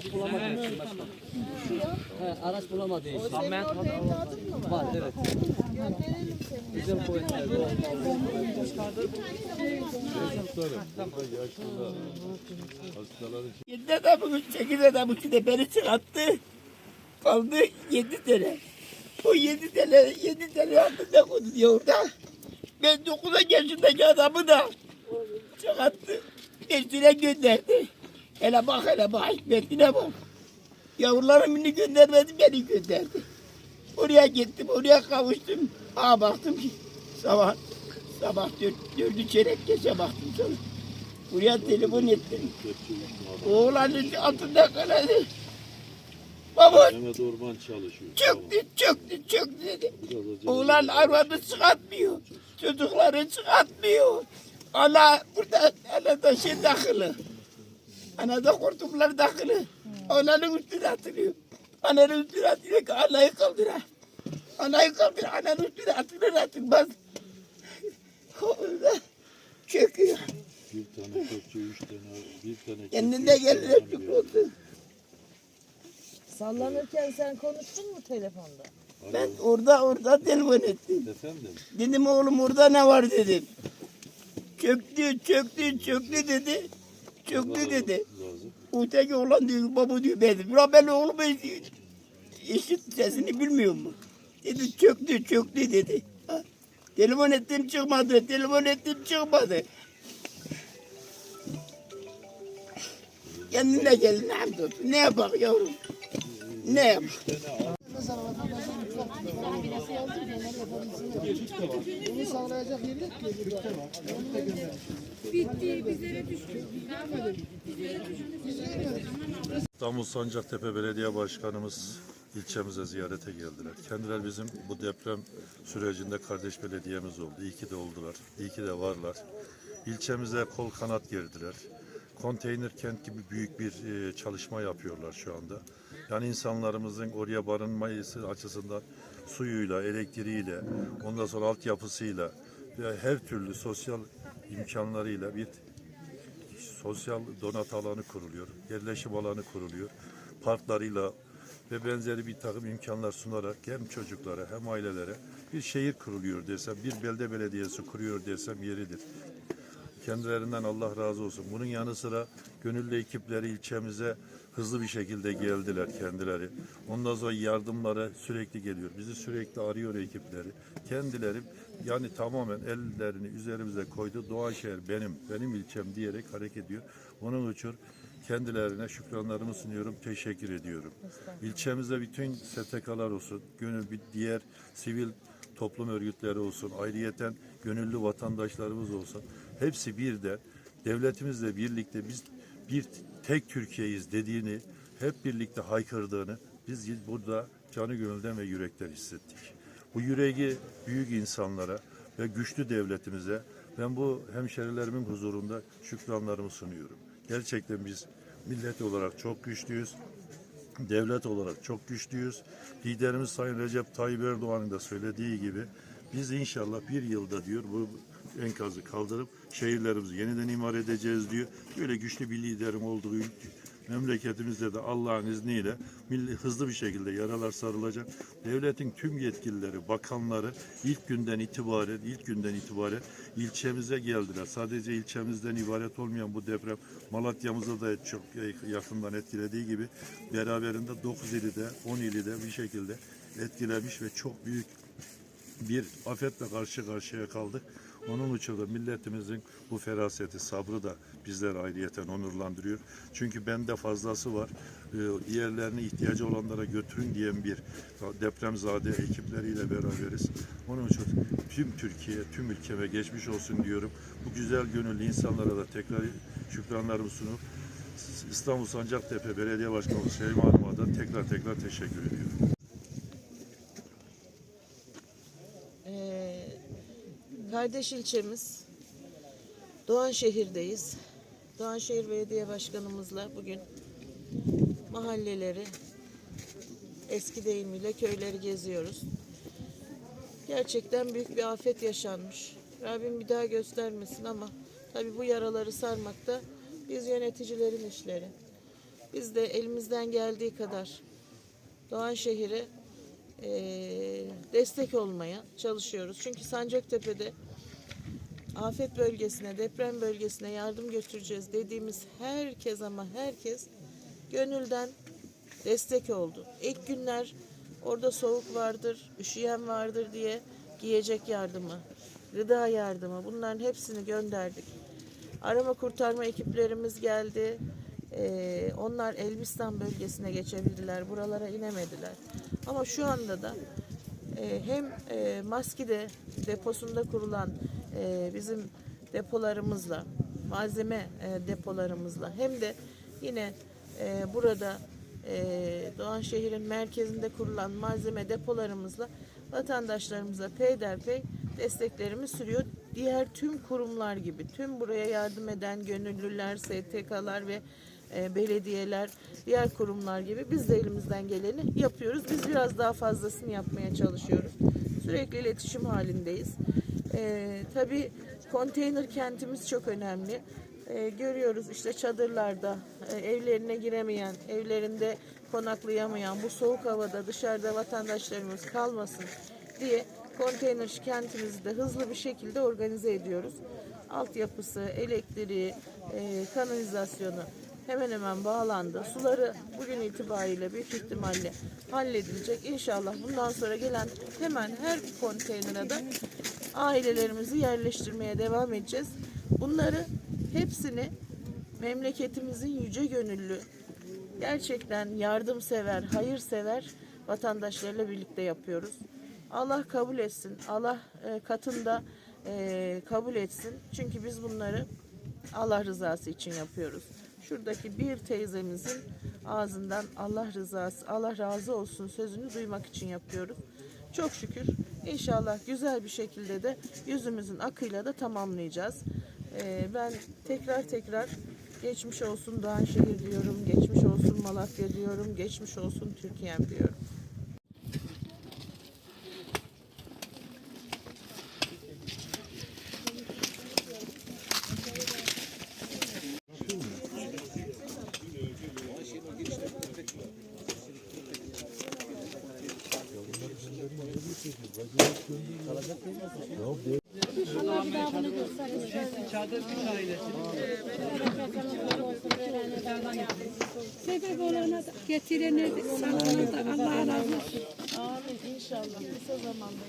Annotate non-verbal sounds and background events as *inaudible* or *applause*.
araç bulamadığı için başkanım. He, araç bulamadığı için. Senin orada evladın mı var? Var evet. Gönderelim seni. Güzel kuvvetler. Yedi adamın sekiz adamın içinde beni çıkarttı. Kaldı yedi tane. O yedi tane, yedi tane altında konuşuyor orada. Ben dokuz yaşındaki adamı da çıkarttı. Üstüne gönderdi. Hele bak hele bak hikmetine bak. Yavrularımını göndermedi beni gönderdi. Oraya gittim, oraya kavuştum. Aa baktım ki sabah sabah dört, dördü çeyrek geçe baktım sonra. Buraya telefon ettim. Oğlanın altında kaladı. Baba Mehmet Orman çalışıyor. çöktü, çöktü, çöktü dedi. Biraz acele Oğlan arvadı çıkartmıyor. Çocukları çıkartmıyor. Ana burada, ana şey takılı. Ana da kurtumlar takılı. Ananın üstüne atılıyor. Ananın üstüne atılıyor ki anayı kaldıra. Anayı kaldır, ananın üstüne atılır atılmaz. *laughs* Çöküyor. Bir tane kökçe, üç tane, bir tane Kendine gelir hep olsun. Sallanırken sen konuştun mu telefonda? Ben orada orada telefon ettim. Efendim, Dedim oğlum orada ne var dedim. Çöktü, çöktü, çöktü dedi. Çöktü dedi. Öteki oğlan diyor, baba diyor benim. Ya ben oğlumu eşit sesini bilmiyor mu? Dedi çöktü, çöktü dedi. Ha. Telefon ettim çıkmadı, telefon ettim çıkmadı. Kendine gelin hamdolsun. Ne yapak yavrum? Ne yapak? Bunu sağlayacak yer yok Onu da gönder. İstanbul Sancaktepe Belediye Başkanımız ilçemize ziyarete geldiler. Kendileri bizim bu deprem sürecinde kardeş belediyemiz oldu. İyi ki de oldular. İyi ki de varlar. İlçemize kol kanat gerdiler. Konteyner kent gibi büyük bir e, çalışma yapıyorlar şu anda. Yani insanlarımızın oraya barınması açısından suyuyla, elektriğiyle, ondan sonra altyapısıyla her türlü sosyal imkanlarıyla bir sosyal donat alanı kuruluyor, yerleşim alanı kuruluyor. Parklarıyla ve benzeri bir takım imkanlar sunarak hem çocuklara hem ailelere bir şehir kuruluyor desem, bir belde belediyesi kuruyor desem yeridir. Kendilerinden Allah razı olsun. Bunun yanı sıra gönüllü ekipleri ilçemize hızlı bir şekilde geldiler kendileri. Ondan sonra yardımları sürekli geliyor. Bizi sürekli arıyor ekipleri. Kendileri yani tamamen ellerini üzerimize koydu. Doğanşehir benim, benim ilçem diyerek hareket ediyor. Onun için kendilerine şükranlarımı sunuyorum, teşekkür ediyorum. İlçemizde bütün STK'lar olsun, gönül bir diğer sivil toplum örgütleri olsun, ayrıyeten gönüllü vatandaşlarımız olsun. Hepsi birden devletimizle birlikte biz bir tek Türkiye'yiz dediğini, hep birlikte haykırdığını biz burada canı gönülden ve yürekten hissettik. Bu yüreği büyük insanlara ve güçlü devletimize ben bu hemşerilerimin huzurunda şükranlarımı sunuyorum. Gerçekten biz millet olarak çok güçlüyüz. Devlet olarak çok güçlüyüz. Liderimiz Sayın Recep Tayyip Erdoğan'ın da söylediği gibi biz inşallah bir yılda diyor bu enkazı kaldırıp şehirlerimizi yeniden imar edeceğiz diyor. Böyle güçlü bir liderim olduğu memleketimizde de Allah'ın izniyle milli hızlı bir şekilde yaralar sarılacak. Devletin tüm yetkilileri, bakanları ilk günden itibaren, ilk günden itibaren ilçemize geldiler. Sadece ilçemizden ibaret olmayan bu deprem Malatya'mızı da çok yakından etkilediği gibi beraberinde 9 ili de 10 ili de bir şekilde etkilemiş ve çok büyük bir afetle karşı karşıya kaldık. Onun için de milletimizin bu feraseti, sabrı da bizleri ayrıyeten onurlandırıyor. Çünkü bende fazlası var. Ee, Diğerlerini ihtiyacı olanlara götürün diyen bir depremzade ekipleriyle beraberiz. Onun için tüm Türkiye, tüm ülkeme geçmiş olsun diyorum. Bu güzel gönüllü insanlara da tekrar şükranlarımı sunup İstanbul Sancaktepe Belediye Başkanı Şeyma Hanım'a da tekrar tekrar teşekkür ediyorum. Kardeş ilçemiz Doğanşehir'deyiz. Doğanşehir Belediye Başkanımızla bugün mahalleleri eski deyimiyle köyleri geziyoruz. Gerçekten büyük bir afet yaşanmış. Rabbim bir daha göstermesin ama tabii bu yaraları sarmakta biz yöneticilerin işleri. Biz de elimizden geldiği kadar Doğanşehir'e eee destek olmaya çalışıyoruz. Çünkü Sancaktepe'de afet bölgesine, deprem bölgesine yardım götüreceğiz dediğimiz herkes ama herkes gönülden destek oldu. İlk günler orada soğuk vardır, üşüyen vardır diye giyecek yardımı, gıda yardımı bunların hepsini gönderdik. Arama kurtarma ekiplerimiz geldi. Ee, onlar Elbistan bölgesine geçebildiler. Buralara inemediler. Ama şu anda da e, hem e, Maski'de deposunda kurulan e, bizim depolarımızla, malzeme e, depolarımızla hem de yine e, burada e, Doğanşehir'in merkezinde kurulan malzeme depolarımızla vatandaşlarımıza peyderpey desteklerimiz sürüyor. Diğer tüm kurumlar gibi, tüm buraya yardım eden gönüllüler, STK'lar ve e, belediyeler, diğer kurumlar gibi biz de elimizden geleni yapıyoruz. Biz biraz daha fazlasını yapmaya çalışıyoruz. Sürekli iletişim halindeyiz. E, tabii konteyner kentimiz çok önemli. E, görüyoruz işte çadırlarda e, evlerine giremeyen, evlerinde konaklayamayan, bu soğuk havada dışarıda vatandaşlarımız kalmasın diye konteyner kentimizi de hızlı bir şekilde organize ediyoruz. Altyapısı, elektriği, e, kanalizasyonu hemen hemen bağlandı. Suları bugün itibariyle büyük ihtimalle halledilecek. İnşallah bundan sonra gelen hemen her konteynere de ailelerimizi yerleştirmeye devam edeceğiz. Bunları hepsini memleketimizin yüce gönüllü, gerçekten yardımsever, hayırsever vatandaşlarla birlikte yapıyoruz. Allah kabul etsin. Allah e, katında e, kabul etsin. Çünkü biz bunları Allah rızası için yapıyoruz. Şuradaki bir teyzemizin ağzından Allah rızası, Allah razı olsun sözünü duymak için yapıyoruz. Çok şükür inşallah güzel bir şekilde de yüzümüzün akıyla da tamamlayacağız. Ee, ben tekrar tekrar geçmiş olsun Doğanşehir diyorum, geçmiş olsun Malatya diyorum, geçmiş olsun Türkiye'm diyorum. Sebep olana da getirene de sana da Allah razı. Amin inşallah. Kısa zamanda